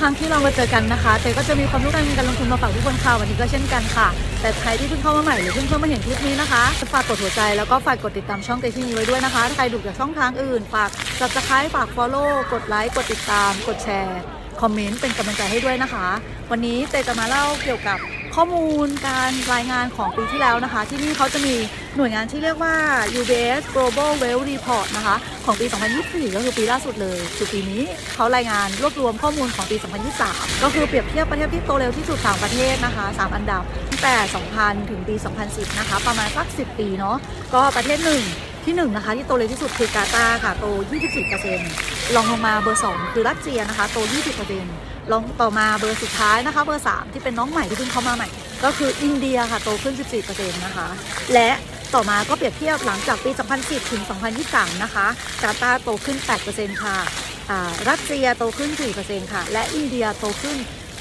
ครั้งที่เรามาเจอกันนะคะเตก็จะมีความรู้การเงินการลงทุนมาฝากทุกคนค่ะวันนี้ก็เช่นกันค่ะ แต่ใครที่เพิ่งเข้ามาใหม่หรือเพิ่งเข้ามาเห็นคลิปนี้นะคะฝากกดหัวใจแล้วก็ฝากกดติดตามช่องเตที่นี้ไว้ด้วยนะคะถ้าใครดูจากช่องทางอื่นฝาก subscribe ฝาก follow กดไลค์กดติดตาม กดแชร์ คอมเมนต์เป็นกำลังใจให้ด้วยนะคะ วันนี้เตจะมาเล่าเกี่ยวกับ ข้อมูลการรายงานของปีที่แล้วนะคะ ที่นี่เขาจะมีหน่วยงานที่เรียกว่า UBS Global Wealth Report นะคะ ของปี 2024 ก็คือปีล่าสุดเลยคือปีนี้เขารายงานรวบรวมข้อมูลของปี 2023 ก็คือเปรียบเทียบประเทศที่โตเร็วที่สุด 3 ประเทศนะคะ 3 อันดับตั้งแต่ 2000 ถึงปี 2010 นะคะ ประมาณสัก 10 ปีเนาะก็ประเทศหนึ่งที่หนึ่งนะคะที่โตเร็วที่สุดคือกาตาร์ค่ะโต 24%รองลงมาเบอร์ 2 คือรัสเซียนะคะ โต 20% ลองต่อมาเบอร์สุดท้ายนะคะ เบอร์ 3 ที่เป็นน้องใหม่ที่เพิ่งเข้ามาใหม่ ก็คืออินเดียค่ะโตขึ้น 14%นะคะ และต่อมาก็เปรียบเทียบหลังจากปี 2010 ถึง 2023 นะคะกาตาโตขึ้น 8%ค่ะอ่ารัสเซียโตขึ้น 4%ค่ะ และอินเดียโตขึ้น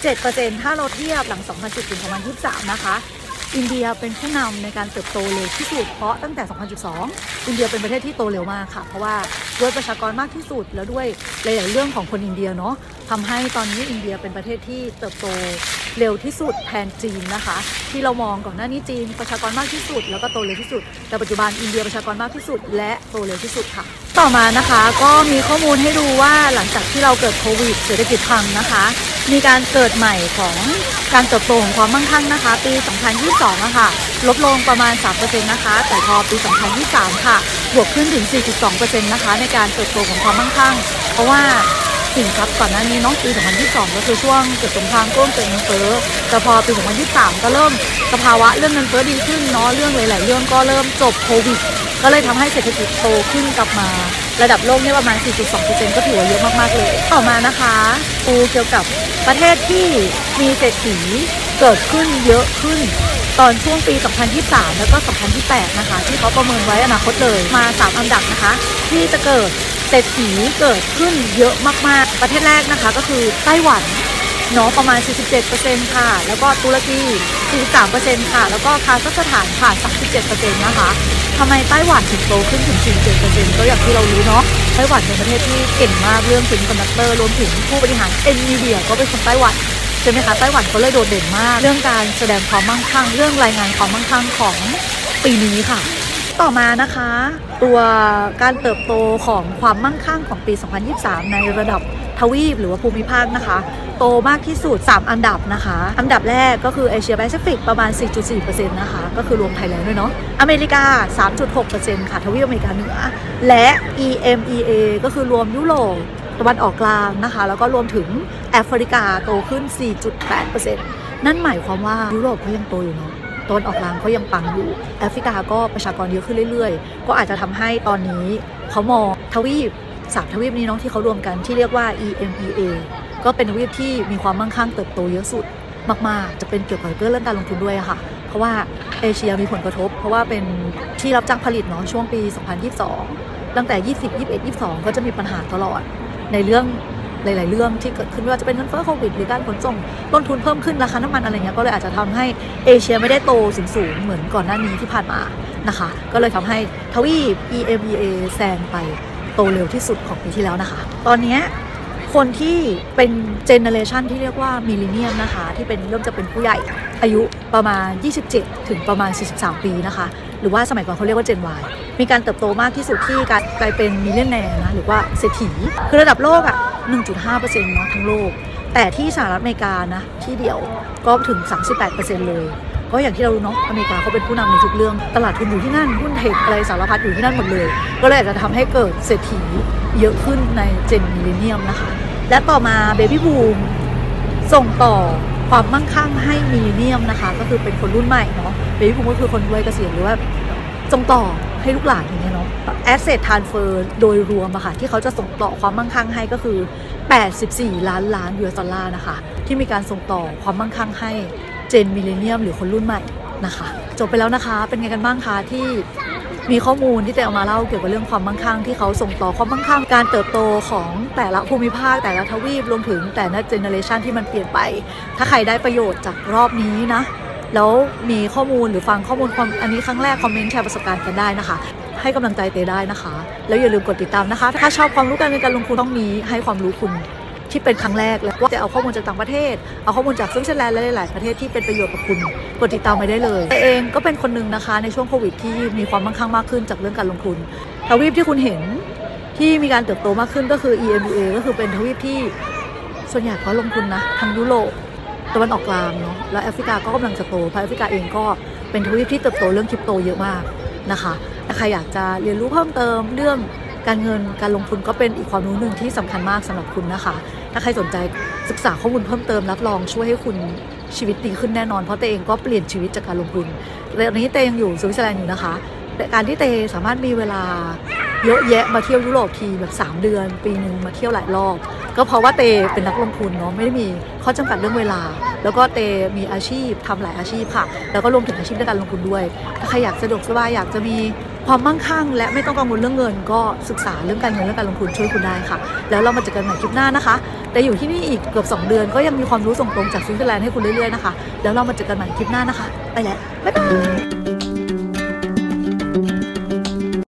7%ถ้าเราเทียบหลัง 2010 ถึง 2023 นะคะ อินเดียเป็นผู้นำในการเติบโตเร็วที่สุดเพราะตั้งแต่ 2012 อินเดียเป็นประเทศที่โตเร็วมากค่ะ เพราะว่าด้วยประชากรมากที่สุดแล้วด้วยหลาย ๆ เรื่องของคนอินเดียเนาะทำให้ตอนนี้อินเดียเป็นประเทศที่เติบโตเร็วที่สุดแทนจีนนะคะ ที่เรามองก่อนหน้านี้จีนประชากรมากที่สุด แล้วก็โตเร็วที่สุด แต่ปัจจุบันอินเดียประชากรมากที่สุด และโตเร็วที่สุดค่ะ ต่อมานะคะก็มีข้อมูลให้ดูว่าหลังจากที่เราเกิดโควิดเศรษฐกิจพังนะคะ มีการเกิดใหม่ของการเติบโตของความมั่งคั่งนะคะ ปี 2022อะค่ะลดลงประมาณ 3%นะคะ แต่พอปี 2023 ค่ะ บวกขึ้นถึง 4.2%นะคะ ในการเติบโตของความมั่งคั่ง เพราะว่า สิ่งครับก่อนหน้านี้น้องปี 2022 ก็คือช่วงเกิดสงครามก้มเกิดเงินเฟ้อแต่พอปี 2023 ก็เริ่มสภาวะเรื่องเงินเฟ้อดีขึ้นเนาะเรื่องหลายๆเรื่องก็เริ่มจบโควิดก็เลยทำให้เศรษฐกิจโตขึ้นกลับมา ระดับโลกเนี่ยประมาณ 4.2%ก็ถือว่าเยอะมากๆเลยต่อมานะคะปูเกี่ยวกับประเทศที่มีเศรษฐีเกิดขึ้นเยอะขึ้น ตอนช่วงปี 2023 แล้วก็ 2028 นะคะ ที่เขาประเมินไว้อนาคตเลยมา 3 อันดับนะคะ ที่จะเกิดเศรษฐีเกิดขึ้นเยอะมากๆ ประเทศแรกนะคะก็คือไต้หวันเนาะประมาณ 47%ค่ะ แล้วก็ตุรกี 43%ค่ะ แล้วก็คาซัคสถานค่ะ 37%นะคะทำไมไต้หวันถึงโตขึ้นถึง 47%ก็อย่างที่เรารู้เนาะ ไต้หวันเป็นประเทศที่เก่งมากเรื่องสินคอนดักเตอร์รวมถึงผู้บริหาร NVIDIA ก็เป็นคนไต้หวัน ช่ไหมคะไต้หวันเขาเลยโดดเด่นมาก เรื่องการแสดงความมั่งคั่ง เรื่องรายงานความมั่งคั่งของปีนี้ค่ะ ต่อมานะคะ ตัวการเติบโตของความมั่งคั่งของปี 2023 ในระดับทวีปหรือว่าภูมิภาคนะคะ โตมากที่สุด 3 อันดับนะคะ อันดับแรกก็คือเอเชียแปซิฟิกประมาณ 4.4%นะคะ ก็คือรวมไทยแลนด์ด้วยเนาะอเมริกา 3.6%ค่ะทวีปอเมริกาเหนือ และ EMEA ก็คือรวมยุโรป ตะวันออกกลางนะคะ แล้วก็รวมถึงแอฟริกาโตขึ้น 4.8%นั่นหมายความว่ายุโรปเขายังโตอยู่เนาะตะวันออกกลางเขายังปังอยู่ แอฟริกาก็ประชากรเยอะขึ้นเรื่อยๆ ก็อาจจะทำให้ตอนนี้เขามองทวีปสามทวีปนี้เน้องที่เขารวมกันที่เรียกว่า EMEA ก็เป็นทวีปที่มีความมั่งคั่งเติบโตเยอะสุดมากๆ จะเป็นเกี่ยวกับเรื่องการลงทุนด้วยค่ะ เพราะว่าเอเชียมีผลกระทบ เพราะว่าเป็นที่รับจ้างผลิตเนาะช่วงปี 2022 ตั้งแต่ 20 21 22 ก็จะมีปัญหาตลอด ในเรื่องหลาย ๆ เรื่องที่เกิดขึ้นไม่ว่าจะเป็นเงินเฟ้อโควิดหรือการขนส่งต้นทุนเพิ่มขึ้นราคาน้ำมันอะไรเงี้ยก็เลยอาจจะทำให้เอเชียไม่ได้โตสูงสูงๆเหมือนก่อนหน้านี้ที่ผ่านมานะคะ ก็เลยทำให้ทวีป EMEA แซงไปโตเร็วที่สุดของปีที่แล้วนะคะ ตอนนี้คนที่เป็นเจเนเรชันที่เรียกว่ามิลเลนเนียมนะคะ ที่เป็นเริ่มจะเป็นผู้ใหญ่อายุประมาณ 27 ถึงประมาณ 43 ปีนะคะ รือว่าสมัยก่อนเขาเรียกว่า Gen Y มีการเติบโตมากที่สุดที่การกลายเป็นมิลเลนแนร์นะหรือว่าเศรษฐีคือระดับโลกอะ1.5%เนาะทั้งโลก แต่ที่สหรัฐอเมริกานะที่เดียวก็ถึง 38%เลยก็อย่างที่เรารู้เนาะอเมริกาเขาเป็นผู้นำในทุกเรื่อง ตลาดทุนอยู่ที่นั่นหุ้นเทคอะไรสารพัดอยู่ที่นั่นหมดเลย ก็เลยอาจจะทำให้เกิดเศรษฐีเยอะขึ้นในเจนมิลเลนเนียมนะคะ และต่อมาเบบี้บูมส่งต่อ ความมั่งคั่งให้มิลเลนเนียมนะคะ ก็คือเป็นคนรุ่นใหม่เนาะเบบี้บูมก็คือคนรวยเกษียณหรือว่าส่งต่อให้ลูกหลานอย่างเงี้ยเนาะ asset transfer โดยรวมอะค่ะ ที่เขาจะส่งต่อความมั่งคั่งให้ก็คือ 84 ล้านล้านยูเอสดอลลาร์นะคะ ที่มีการส่งต่อความมั่งคั่งให้เจนมิลเลนเนียมหรือคนรุ่นใหม่นะคะ จบไปแล้วนะคะเป็นไงกันบ้างคะที่ มีข้อมูลที่จะเอามาเล่าเกี่ยวกับเรื่องความมั่งคั่งที่เขาส่งต่อความมั่งคั่งการเติบโตของแต่ละภูมิภาคแต่ละทวีปรวมถึงแต่ละเจเนอเรชันที่มันเปลี่ยนไป ถ้าใครได้ประโยชน์จากรอบนี้นะ แล้วมีข้อมูลหรือฟังข้อมูลความอันนี้ครั้งแรกคอมเมนต์แชร์ประสบการณ์กันได้นะคะ ให้กำลังใจเตได้นะคะ แล้วอย่าลืมกดติดตามนะคะ ถ้าชอบความรู้การเงินการลงทุนต้องนี้ให้ความรู้คุณ ที่เป็นครั้งแรกแล้วว่าจะเอาข้อมูลจากต่างประเทศ เอาข้อมูลจากสวิตเซอร์แลนด์และหลาย ๆ ประเทศที่เป็นประโยชน์กับคุณกดติดตามไปได้เลยแต่เองก็เป็นคนหนึ่งนะคะในช่วงโควิดที่มีความมั่งคั่งมากขึ้นจากเรื่องการลงทุนทวีปที่คุณเห็นที่มีการเติบโตมากขึ้นก็คือ EMEA ก็คือเป็นทวีปที่ส่วนใหญ่เขาลงทุนนะทางยุโรปตะวันออกกลางเนาะแล้วแอฟริกาก็กำลังจะโตเพราะแอฟริกาเองก็เป็นทวีปที่เติบโตเรื่องคริปโตเยอะมากนะคะถ้าใครอยากจะเรียนรู้เพิ่มเติมเรื่องการเงินการลงทุนก็เป็นอีกความรู้หนึ่งที่สำคัญมากสำหรับคุณนะคะ ถ้าใครสนใจศึกษาข้อมูลเพิ่มเติมรับรองช่วยให้คุณชีวิตดีขึ้นแน่นอน เพราะเตเองก็เปลี่ยนชีวิตจากการลงทุนแต่ตอนนี้เตยังอยู่สวิตเซอร์แลนด์อยู่นะคะ แต่การที่เตสามารถมีเวลาเยอะแยะมาเที่ยวยุโรปทีแบบ 3 เดือน ปีหนึ่งมาเที่ยวหลายรอบ ก็เพราะว่าเตเป็นนักลงทุนเนาะไม่ได้มีข้อจำกัดเรื่องเวลา แล้วก็เตมีอาชีพทำหลายอาชีพค่ะ แล้วก็รวมถึงอาชีพในการลงทุนด้วย ถ้าใครอยากสะดวกสบายอยากจะมี ความมั่งคั่ง และไม่ต้องกังวลเรื่องเงิน ก็ศึกษาเรื่องการเงินเรื่องการลงทุนช่วยคุณได้ค่ะ แล้วเรามาเจอกันใหม่คลิปหน้านะคะ แต่อยู่ที่นี่อีกเกือบ 2 เดือนก็ยังมีความรู้ส่งตรงจากสวิตเซอร์แลนด์ให้คุณเรื่อยๆนะคะ แล้วเรามาเจอกันใหม่คลิปหน้านะคะ ไปแล้วบ๊ายบาย